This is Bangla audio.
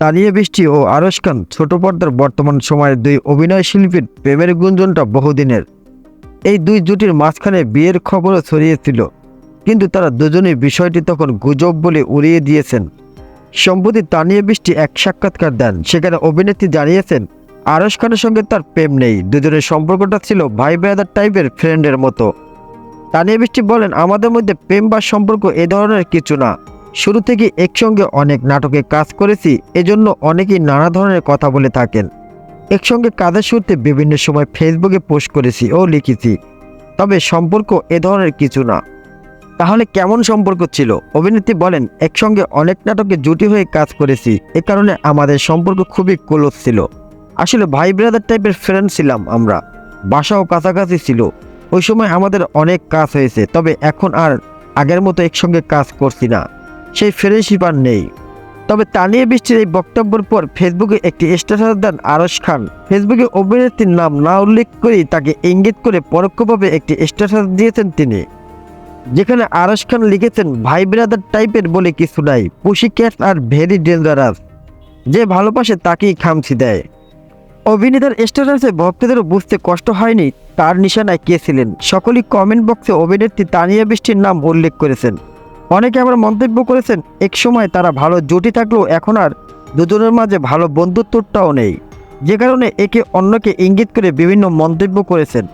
তানিয়া বৃষ্টি ও আরশ খান ছোট পর্দার বর্তমান সময়ের দুই অভিনয় শিল্পীর প্রেমের গুঞ্জনটা বহুদিনের। এই দুই জুটির মাঝখানে বিয়ের খবরও ছড়িয়েছিল, কিন্তু তারা দুজনেই বিষয়টি তখন গুজব বলে উড়িয়ে দিয়েছেন। সম্প্রতি তানিয়া বৃষ্টি এক সাক্ষাৎকার দেন, সেখানে অভিনেত্রী জানিয়েছেন আরশ খানের সঙ্গে তার প্রেম নেই, দুজনের সম্পর্কটা ছিল ভাই ব্রাদার টাইপের ফ্রেন্ডের মতো। তানিয়া বৃষ্টি বলেন, আমাদের মধ্যে প্রেম বা সম্পর্ক এ ধরনের কিছু না। শুরু থেকে একসঙ্গে অনেক নাটকে কাজ করেছি, এজন্য অনেকেই নানা ধরনের কথা বলে থাকেন। একসঙ্গে কাজের শুরুতে বিভিন্ন সময় ফেসবুকে পোস্ট করেছি ও লিখেছি, তবে সম্পর্ক এ ধরনের কিছু না। তাহলে কেমন সম্পর্ক ছিল? অভিনেত্রী বলেন, একসঙ্গে অনেক নাটকে জুটি হয়ে কাজ করেছি, এ কারণে আমাদের সম্পর্ক খুবই ক্লোজ ছিল। আসলে ভাই ব্রাদার টাইপের ফ্রেন্ড ছিলাম আমরা, বাসাও কাছাকাছি ছিল। ওই সময় আমাদের অনেক কাজ হয়েছে, তবে এখন আর আগের মতো একসঙ্গে কাজ করছি না। সেই ফ্রেন্ডশিপ আর নেই। তবে তানিয়া বৃষ্টির এই বক্তব্যের পর ফেসবুকে একটি স্ট্যাটাস দেন আরশ খান। ফেসবুকে অভিনেত্রীর নাম না উল্লেখ করেই তাকে ইঙ্গিত করে পরোক্ষভাবে একটি স্ট্যাটাস দিয়েছেন তিনি। যেখানে আরশ খান লিখেছেন, ভাই ব্রাদার টাইপের বলে কিছু নাই, পুষি ক্যাট আর ভেরি ডেঞ্জারাস। যে ভালোবাসে তাকেই খামছি দেয়। অভিনেতার স্ট্যাটাসে ভক্তদেরও বুঝতে কষ্ট হয়নি, তার নিশানায় কে ছিলেন। সকলেই কমেন্ট বক্সে অভিনেত্রী তানিয়া বৃষ্টির নাম উল্লেখ করেছেন। অনেকে আবার মন্তব্য করেছেন, এক সময় তারা ভালো জুটি থাকলেও এখন আর দুজনের মাঝে ভালো বন্ধুত্বটাও নেই। যে কারণে একে অন্যকে ইঙ্গিত করে বিভিন্ন মন্তব্য করেছেন।